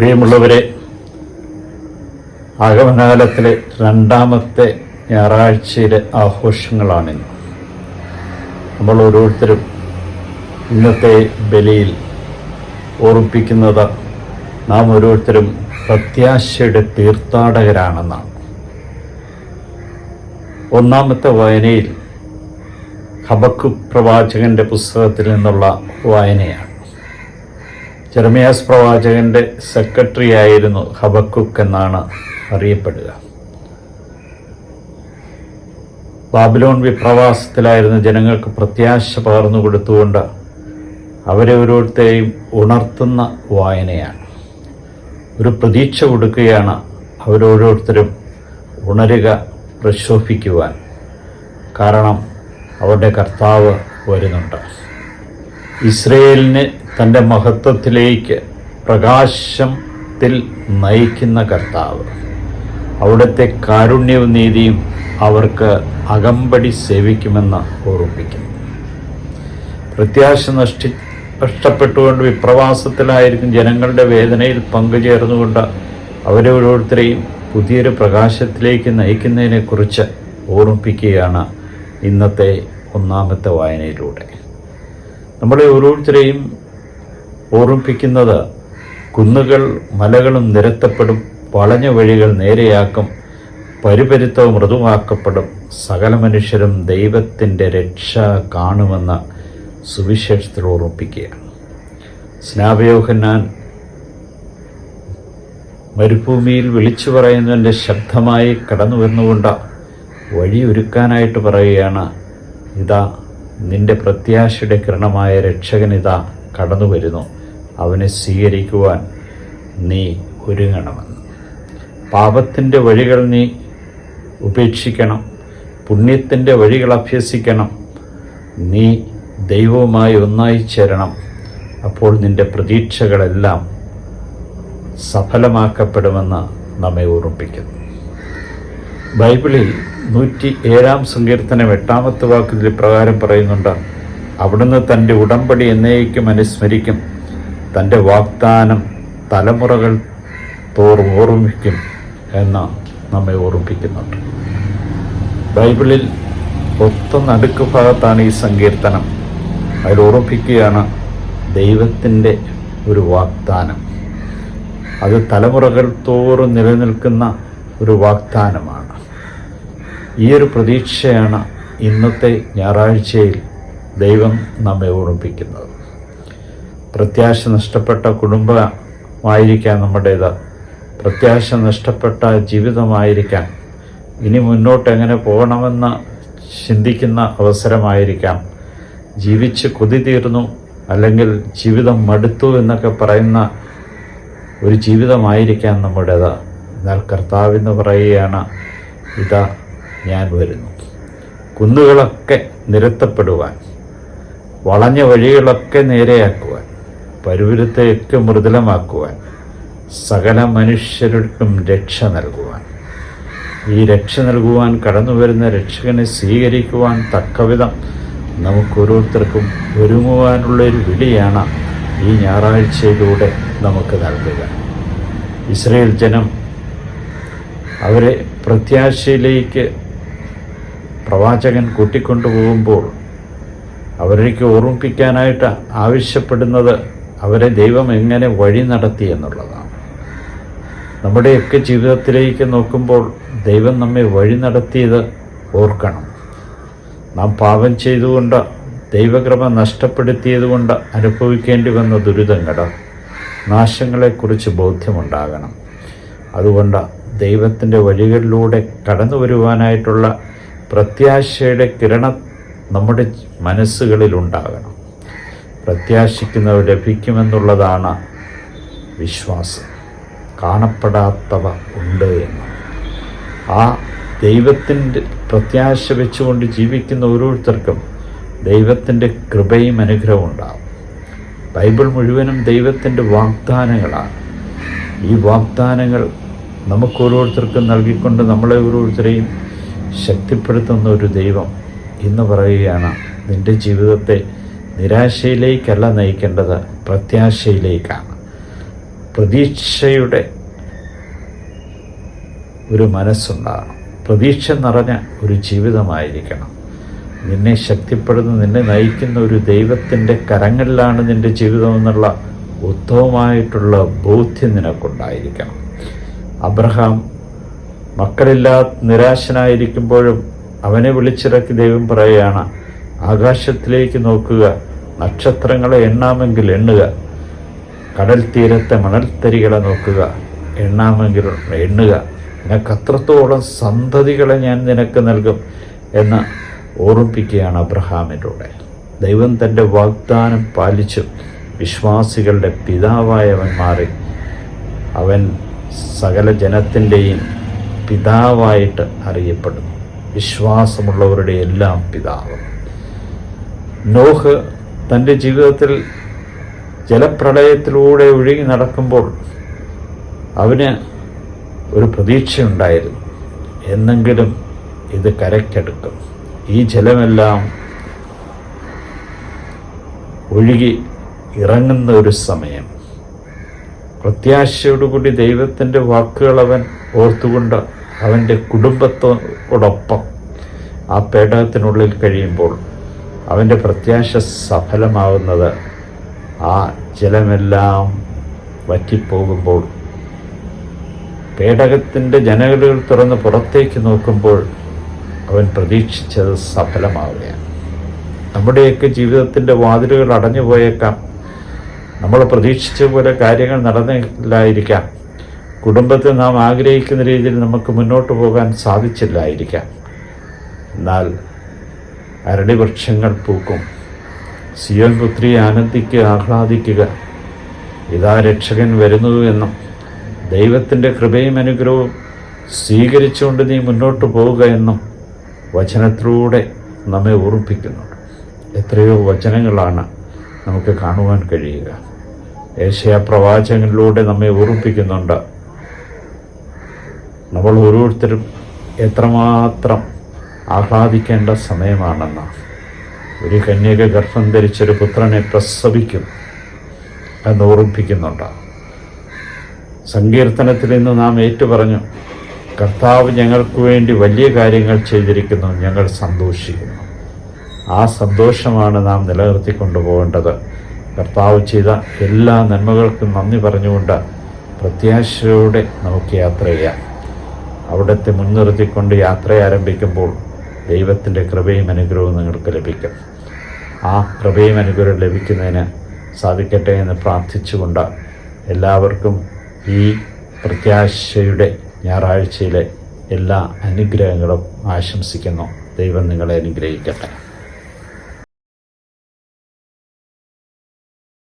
പ്രിയമുള്ളവരെ ആഗമനകാലത്തിലെ രണ്ടാമത്തെ ഞായറാഴ്ചയിലെ ആഘോഷങ്ങളാണിന്ന് നമ്മൾ ഓരോരുത്തരും ഇന്നത്തെ ബലിയിൽ ഓർമ്മിപ്പിക്കുന്നത് നാം ഓരോരുത്തരും പ്രത്യാശയുടെ തീർത്ഥാടകരാണെന്നാണ്. ഒന്നാമത്തെ വായനയിൽ ഹബക്കു പ്രവാചകന്റെ പുസ്തകത്തിൽ നിന്നുള്ള വായനയാണ്. ജെറമിയാസ് പ്രവാചകന്റെ സെക്രട്ടറി ആയിരുന്നു ഹബക്കുക്ക് എന്നാണ് അറിയപ്പെടുക. ബാബിലോൺ വിപ്രവാസത്തിലായിരുന്ന ജനങ്ങൾക്ക് പ്രത്യാശ പകർന്നു കൊടുത്തുകൊണ്ട് അവരെ ഓരോരുത്തരെയും ഉണർത്തുന്ന വായനയാണ്. ഒരു പ്രതീക്ഷ കൊടുക്കുകയാണ് അവരോരോരുത്തരും ഉണരുക പ്രശോഭിക്കുവാൻ. കാരണം അവരുടെ കർത്താവ് വരുന്നുണ്ട്. ഇസ്രയേലിനെ തന്റെ മഹത്വത്തിലേക്ക് പ്രകാശത്തിൽ നയിക്കുന്ന കർത്താവ്. അവിടുത്തെ കാരുണ്യവും നീതിയും അവർക്ക് അകമ്പടി സേവിക്കുമെന്ന് ഓർമ്മിപ്പിക്കുന്നു പ്രത്യാശ നഷ്ടി നഷ്ടപ്പെട്ടുകൊണ്ട് വിപ്രവാസത്തിലായിരിക്കും ജനങ്ങളുടെ വേദനയിൽ പങ്കുചേർന്നുകൊണ്ട് അവരെ ഓരോരുത്തരെയും പുതിയൊരു പ്രകാശത്തിലേക്ക് നയിക്കുന്നതിനെക്കുറിച്ച് ഓർമ്മിപ്പിക്കുകയാണ് ഇന്നത്തെ ഒന്നാമത്തെ വായനയിലൂടെ. നമ്മളെ ഓരോരുത്തരെയും ഓർമ്മിപ്പിക്കുന്നത് കുന്നുകൾ മലകളും നിരത്തപ്പെടും വളഞ്ഞ വഴികൾ നേരെയാക്കും പരിപരുത്തവും മൃദുവാക്കപ്പെടും. സകല മനുഷ്യരും ദൈവത്തിന്റെ രക്ഷ കാണുമെന്ന് സുവിശേഷത്തിൽ ഓർമ്മിപ്പിക്കുകയാണ്. സ്നാപയോഹന്നാൻ മരുഭൂമിയിൽ വിളിച്ചു പറയുന്നതിന്റെ ശബ്ദമായി കടന്നു വരുന്നുകൊണ്ട് വഴിയൊരുക്കാനായിട്ട് പറയുകയാണ്. ഇതാ നിന്റെ പ്രത്യാശയുടെ കിരണമായ രക്ഷകനിതാ കടന്നു വരുന്നു. അവനെ സ്വീകരിക്കുവാൻ നീ ഒരുങ്ങണമെന്ന്. പാപത്തിന്റെ വഴികൾ നീ ഉപേക്ഷിക്കണം. പുണ്യത്തിന്റെ വഴികൾ അഭ്യസിക്കണം. നീ ദൈവവുമായി ഒന്നായി ചേരണം. അപ്പോൾ നിന്റെ പ്രതീക്ഷകളെല്ലാം സഫലമാക്കപ്പെടുമെന്ന് നമ്മെ ഓർമ്മിപ്പിക്കുന്നു. ബൈബിളിൽ നൂറ്റി ഏഴാം സങ്കീർത്തനം എട്ടാമത്തെ വാക്കിൽ പ്രകാരം പറയുന്നുണ്ട് അവിടുന്ന് തന്റെ ഉടമ്പടി എന്നേക്കും അനുസ്മരിക്കും. തന്റെ വാഗ്ദാനം തലമുറകൾ തോറും ഓർമ്മിക്കും എന്ന് നമ്മെ ഓർമ്മിപ്പിക്കുന്നുണ്ട്. ബൈബിളിൽ ഒത്ത നടുക്ക് ഭാഗത്താണ് ഈ സങ്കീർത്തനം. അതിൽ ഓർമ്മിപ്പിക്കുകയാണ് ദൈവത്തിന്റെ ഒരു വാഗ്ദാനം. അത് തലമുറകൾ തോറും നിലനിൽക്കുന്ന ഒരു വാഗ്ദാനമാണ്. ഈ ഒരു പ്രതീക്ഷയാണ് ഇന്നത്തെ ഞായറാഴ്ചയിൽ ദൈവം നമ്മെ ഓർമ്മിപ്പിക്കുന്നത്. പ്രത്യാശ നഷ്ടപ്പെട്ട കുടുംബമായിരിക്കാം നമ്മുടേത്. പ്രത്യാശ നഷ്ടപ്പെട്ട ജീവിതമായിരിക്കാം ഇനി മുന്നോട്ട് എങ്ങനെ പോകണമെന്ന് ചിന്തിക്കുന്ന അവസരമായിരിക്കാം. ജീവിച്ച് കൊതി തീർന്നു അല്ലെങ്കിൽ ജീവിതം മടുത്തു എന്നൊക്കെ പറയുന്ന ഒരു ജീവിതമായിരിക്കാം നമ്മുടേത്. എന്നാൽ കർത്താവെന്ന് പറയുകയാണ് ഇതാ ഞാൻ വരുന്നു. കുന്നുകളൊക്കെ നിരത്തപ്പെടുവാൻ വളഞ്ഞ വഴികളൊക്കെ നേരെയാക്കുവാൻ പരുവരുത്തെയൊക്കെ മൃദുലമാക്കുവാൻ സകല മനുഷ്യർക്കും രക്ഷ നൽകുവാൻ. ഈ രക്ഷ നൽകുവാൻ കടന്നു വരുന്ന രക്ഷകനെ സ്വീകരിക്കുവാൻ തക്കവിധം ഒരുങ്ങുവാനുള്ള ഒരു വിളിയാണ് ഈ ഞായറാഴ്ചയിലൂടെ നമുക്ക് നൽകുക. ഇസ്രയേൽ ജനം അവരെ പ്രത്യാശയിലേക്ക് പ്രവാചകൻ കൂട്ടിക്കൊണ്ടുപോകുമ്പോൾ അവരേക്ക് ഓർമ്മിപ്പിക്കാനായിട്ട് ആവശ്യപ്പെടുന്നത് അവരെ ദൈവം എങ്ങനെ വഴി നടത്തി എന്നുള്ളതാണ്. നമ്മുടെയൊക്കെ ജീവിതത്തിലേക്ക് നോക്കുമ്പോൾ ദൈവം നമ്മെ വഴി നടത്തിയത് ഓർക്കണം. നാം പാപം ചെയ്തുകൊണ്ട് ദൈവകൃപ നഷ്ടപ്പെടുത്തിയതുകൊണ്ട് അനുഭവിക്കേണ്ടി വന്ന ദുരിതങ്ങൾ നാശങ്ങളെക്കുറിച്ച് ബോധ്യമുണ്ടാകണം. അതുകൊണ്ട് ദൈവത്തിന്റെ വഴികളിലൂടെ കടന്നു വരുവാനായിട്ടുള്ള പ്രത്യാശയുടെ കിരണം നമ്മുടെ മനസ്സുകളിൽ ഉണ്ടാകണം. പ്രത്യാശിക്കുന്നവ ലഭിക്കുമെന്നുള്ളതാണ് വിശ്വാസം. കാണപ്പെടാത്തവ ഉണ്ട് എന്ന്. ആ ദൈവത്തിന്റെ പ്രത്യാശ വെച്ചുകൊണ്ട് ജീവിക്കുന്ന ഓരോരുത്തർക്കും ദൈവത്തിന്റെ കൃപയും അനുഗ്രഹവും ഉണ്ടാകും. ബൈബിൾ മുഴുവനും ദൈവത്തിന്റെ വാഗ്ദാനങ്ങളാണ്. ഈ വാഗ്ദാനങ്ങൾ നമുക്ക് ഓരോരുത്തർക്കും നൽകിക്കൊണ്ട് നമ്മളെ ഓരോരുത്തരെയും ശക്തിപ്പെടുത്തുന്ന ഒരു ദൈവം ഇന്ന് പറയുകയാണ് നിന്റെ ജീവിതത്തെ നിരാശയിലേക്കല്ല നയിക്കേണ്ടത് പ്രത്യാശയിലേക്കാണ്. പ്രതീക്ഷയുടെ ഒരു മനസ്സുണ്ടാകണം. പ്രതീക്ഷ നിറഞ്ഞ ഒരു ജീവിതമായിരിക്കണം. നിന്നെ ശക്തിപ്പെടുന്ന നിന്നെ നയിക്കുന്ന ഒരു ദൈവത്തിന്റെ കരങ്ങളിലാണ് നിന്റെ ജീവിതം എന്നുള്ള ഉത്തമമായിട്ടുള്ള ബോധ്യം നിനക്കുണ്ടായിരിക്കണം. അബ്രഹാം മക്കളില്ലാ നിരാശനായിരിക്കുമ്പോഴും അവനെ വിളിച്ചിറക്കി ദൈവം പറയുകയാണ് ആകാശത്തിലേക്ക് നോക്കുക നക്ഷത്രങ്ങളെ എണ്ണാമെങ്കിൽ എണ്ണുക കടൽ തീരത്തെ മണൽത്തരികളെ നോക്കുക എണ്ണാമെങ്കിൽ എണ്ണുക. നിനക്ക് അത്രത്തോളം സന്തതികളെ ഞാൻ നിനക്ക് നൽകും എന്ന് ഓർമ്മിപ്പിക്കുകയാണ് അബ്രഹാമിലൂടെ. ദൈവം തന്റെ വാഗ്ദാനം പാലിച്ചു. വിശ്വാസികളുടെ പിതാവായവൻ മാറി. അവൻ സകല ജനത്തിന്റെയും പിതാവായിട്ട് അറിയപ്പെടുന്നു. വിശ്വാസമുള്ളവരുടെ എല്ലാം പിതാവ്. നോഹ് തന്റെ ജീവിതത്തിൽ ജലപ്രളയത്തിലൂടെ ഒഴുകി നടക്കുമ്പോൾ അവന് ഒരു പ്രതീക്ഷയുണ്ടായിരുന്നു. എന്നെങ്കിലും ഇത് കരയ്ക്കെടുക്കും. ഈ ജലമെല്ലാം ഒഴുകി ഇറങ്ങുന്ന ഒരു സമയം. പ്രത്യാശയോടുകൂടി ദൈവത്തിന്റെ വാക്കുകൾ അവൻ ഓർത്തുകൊണ്ട് അവന്റെ കുടുംബത്തോടൊപ്പം ആ പേടകത്തിനുള്ളിൽ കഴിയുമ്പോൾ അവന്റെ പ്രത്യാശ സഫലമാവുന്നത് ആ ജലമെല്ലാം വറ്റിപ്പോകുമ്പോൾ പേടകത്തിന്റെ ജനലുകൾ തുറന്ന് പുറത്തേക്ക് നോക്കുമ്പോൾ അവൻ പ്രതീക്ഷിച്ചത് സഫലമാവുകയാണ്. നമ്മുടെയൊക്കെ ജീവിതത്തിന്റെ വാതിലുകൾ അടഞ്ഞു പോയേക്കാം നമ്മൾ പ്രതീക്ഷിച്ച പോലെ കാര്യങ്ങൾ നടന്നില്ലായിരിക്കാം. കുടുംബത്തെ നാം ആഗ്രഹിക്കുന്ന രീതിയിൽ നമുക്ക് മുന്നോട്ട് പോകാൻ സാധിച്ചില്ലായിരിക്കാം. എന്നാൽ അരളി വൃക്ഷങ്ങൾ പൂക്കും. സിയോൻ പുത്രി ആനന്ദിക്കുക ആഹ്ലാദിക്കുക. ഇതാ രക്ഷകൻ വരുന്നു എന്നും ദൈവത്തിന്റെ കൃപയും അനുഗ്രഹവും സ്വീകരിച്ചുകൊണ്ട് നീ മുന്നോട്ട് പോവുക എന്നും വചനത്തിലൂടെ നമ്മെ ഓർമ്മിപ്പിക്കുന്നുണ്ട്. എത്രയോ വചനങ്ങളാണ് നമുക്ക് കാണുവാൻ കഴിയുക. ഏഷ്യ പ്രവാചകനിലൂടെ നമ്മെ ഓർമ്മിപ്പിക്കുന്നുണ്ട്. നമ്മൾ ഓരോരുത്തരും എത്രമാത്രം ആഹ്ലാദിക്കേണ്ട സമയമാണെന്ന്. ഒരു കന്യക ഗർഭം ധരിച്ചൊരു പുത്രനെ പ്രസവിക്കും എന്ന് ഓർമ്മിപ്പിക്കുന്നുണ്ട്. സങ്കീർത്തനത്തിൽ നിന്ന് നാം ഏറ്റുപറഞ്ഞു കർത്താവ് ഞങ്ങൾക്ക് വേണ്ടി വലിയ കാര്യങ്ങൾ ചെയ്തിരിക്കുന്നു ഞങ്ങൾ സന്തോഷിക്കുന്നു. ആ സന്തോഷമാണ് നാം നിലനിർത്തിക്കൊണ്ടു പോകേണ്ടത് കർത്താവ് ചെയ്ത എല്ലാ നന്മകൾക്കും നന്ദി പറഞ്ഞുകൊണ്ട് പ്രത്യാശയോടെ നമുക്ക് യാത്ര ചെയ്യാം. അവിടുത്തെ മുൻനിർത്തിക്കൊണ്ട് യാത്ര ആരംഭിക്കുമ്പോൾ ദൈവത്തിന്റെ കൃപയും അനുഗ്രഹവും നിങ്ങൾക്ക് ലഭിക്കും. ആ കൃപയും അനുഗ്രഹം ലഭിക്കുന്നതിന് സാധിക്കട്ടെ എന്ന് പ്രാർത്ഥിച്ചുകൊണ്ട് എല്ലാവർക്കും ഈ പ്രത്യാശയുടെ ഞായറാഴ്ചയിലെ എല്ലാ അനുഗ്രഹങ്ങളും ആശംസിക്കുന്നു. ദൈവം നിങ്ങളെ അനുഗ്രഹിക്കട്ടെ.